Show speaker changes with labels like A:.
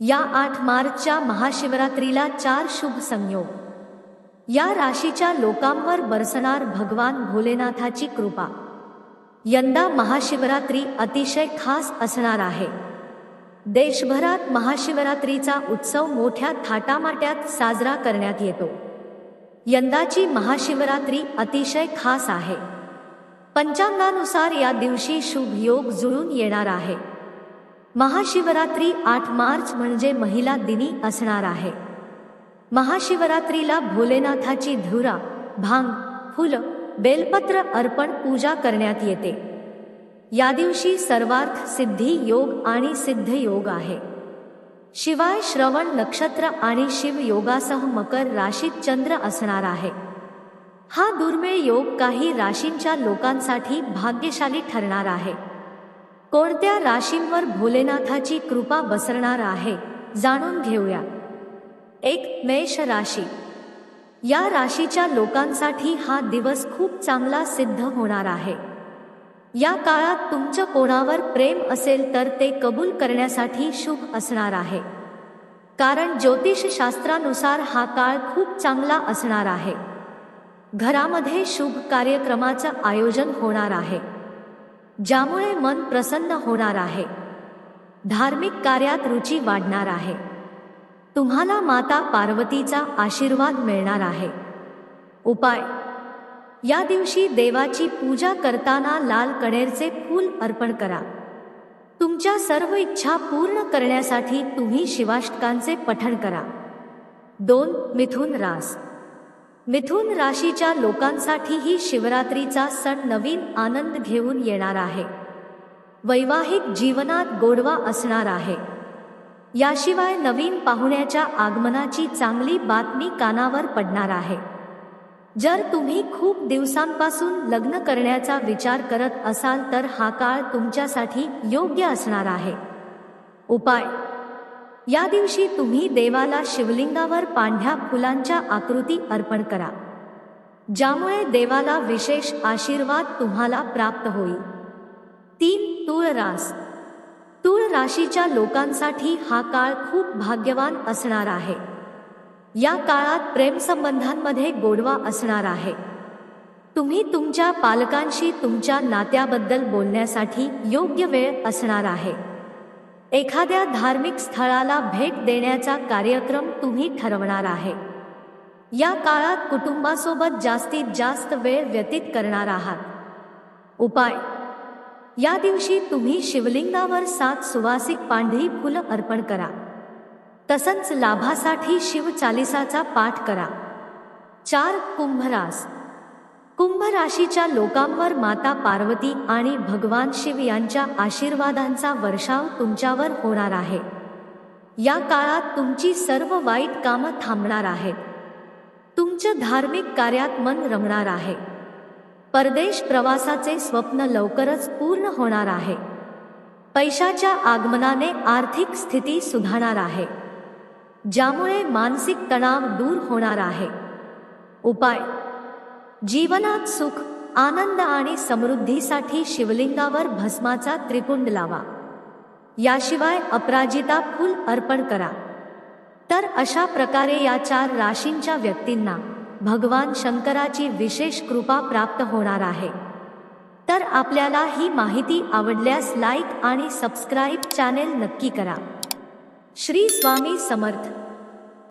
A: या आठ मार्चच्या महाशिवरात्रीला चार शुभ संयोग. या राशीच्या लोकांवर बरसणार भगवान भोलेनाथाची कृपा. यंदा महाशिवरात्री अतिशय खास असणार आहे. देशभरात महाशिवरात्रीचा उत्सव मोठ्या थाटामाट्यात साजरा करण्यात येतो. यंदाची महाशिवरात्री अतिशय खास आहे. पंचांगानुसार या दिवशी शुभ योग जुळून येणार आहे. महाशिवरात्री आठ मार्च म्हणजे महिला दिनी असणार आहे. महाशिवरात्रीला भोलेनाथाची धुरा भांग फुलं बेलपत्र अर्पण पूजा करण्यात येते. या दिवशी सर्वार्थ सिद्धी योग आणि सिद्ध योग आहे. शिवाय श्रवण नक्षत्र आणि शिव योगासह मकर राशीत चंद्र असणार आहे. हा दुर्मिळ योग काही राशींच्या लोकांसाठी भाग्यशाली ठरणार आहे. कोणत्या राशींवर भोलेनाथाची कृपा बसरणार आहे जाणून घेऊया. एक मेष राशी. या राशीच्या लोकांसाठी हा दिवस खूप चांगला सिद्ध होणार आहे. या काळात तुमचं कोणावर प्रेम असेल तर ते कबूल करण्यासाठी शुभ असणार आहे. कारण ज्योतिषशास्त्रानुसार हा काळ खूप चांगला असणार आहे. घरामध्ये शुभ कार्यक्रमाचं आयोजन होणार आहे. ज्यामुळे मन प्रसन्न होणार आहे. धार्मिक कार्यात रुची वाढणार आहे. तुम्हाला माता पार्वतीचा आशीर्वाद मिळणार आहे. उपाय. या दिवशी देवाची पूजा करताना लाल कणेरचे फूल अर्पण करा. तुमच्या सर्व इच्छा पूर्ण करण्यासाठी तुम्ही शिवाष्टकांचे पठण करा. दोन मिथुन रास. मिथुन राशीच्या लोकांसाठीही शिवरात्रीचा सण नवीन आनंद घेऊन येणार आहे. वैवाहिक जीवनात गोडवा असणार आहे. याशिवाय नवीन पाहुण्याच्या आगमनाची चांगली बातमी कानावर पडणार आहे. जर तुम्ही खूप दिवसांपासून लग्न करण्याचा विचार करत असाल तर हा काळ तुमच्यासाठी योग्य असणार आहे. उपाय या दिवशी तुम्ही देवाला शिवलिंगावर पांढ्या फुलांच्या आकृती अर्पण करा ज्यामुळे देवाला विशेष आशीर्वाद तुम्हाला प्राप्त होईल. तीन तुळरास. तुळ राशीच्या लोकांसाठी हा काळ खूप भाग्यवान असणार आहे. या काळात प्रेमसंबंधांमध्ये गोडवा असणार आहे. तुम्ही तुमच्या पालकांशी तुमच्या नात्याबद्दल बोलण्यासाठी योग्य वेळ असणार आहे. एखाद्या धार्मिक स्थळाला भेट देण्याचा कार्यक्रम तुम्ही ठरवणार आहे. या काळात कुटुंबासोबत जास्तीत जास्त वेळ व्यतीत करणार आहात. उपाय. या दिवशी तुम्ही शिवलिंगावर सात सुवासिक पांढरी फुलं अर्पण करा. तसंच लाभासाठी शिवचालिसाचा पाठ करा. चार कुंभरास. कुंभ राशीच्या लोकांवर माता पार्वती आणि भगवान शिव यांच्या आशीर्वादांचा वर्षाव तुमच्यावर होणार आहे. या काळात तुमची सर्व वाईट कामं थांबणार आहेत. तुमचं धार्मिक कार्यात मन रमणार आहे. परदेश प्रवासाचे स्वप्न लवकरच पूर्ण होणार आहे. पैशाच्या आगमनाने आर्थिक स्थिती सुधारणार आहे. ज्यामुळे मानसिक तणाव दूर होणार आहे. उपाय जीवनात सुख आनंद आणि समृद्धीसाठी शिवलिंगावर भस्माचा त्रिपुंड लावा. याशिवाय अपराजिता फूल अर्पण करा. तर अशा प्रकारे या चार राशींच्या व्यक्तींना भगवान शंकराची विशेष कृपा प्राप्त होणार आहे. तर आपल्याला ही माहिती आवडल्यास लाईक आणि सबस्क्राईब चॅनेल नक्की करा. श्री स्वामी समर्थ.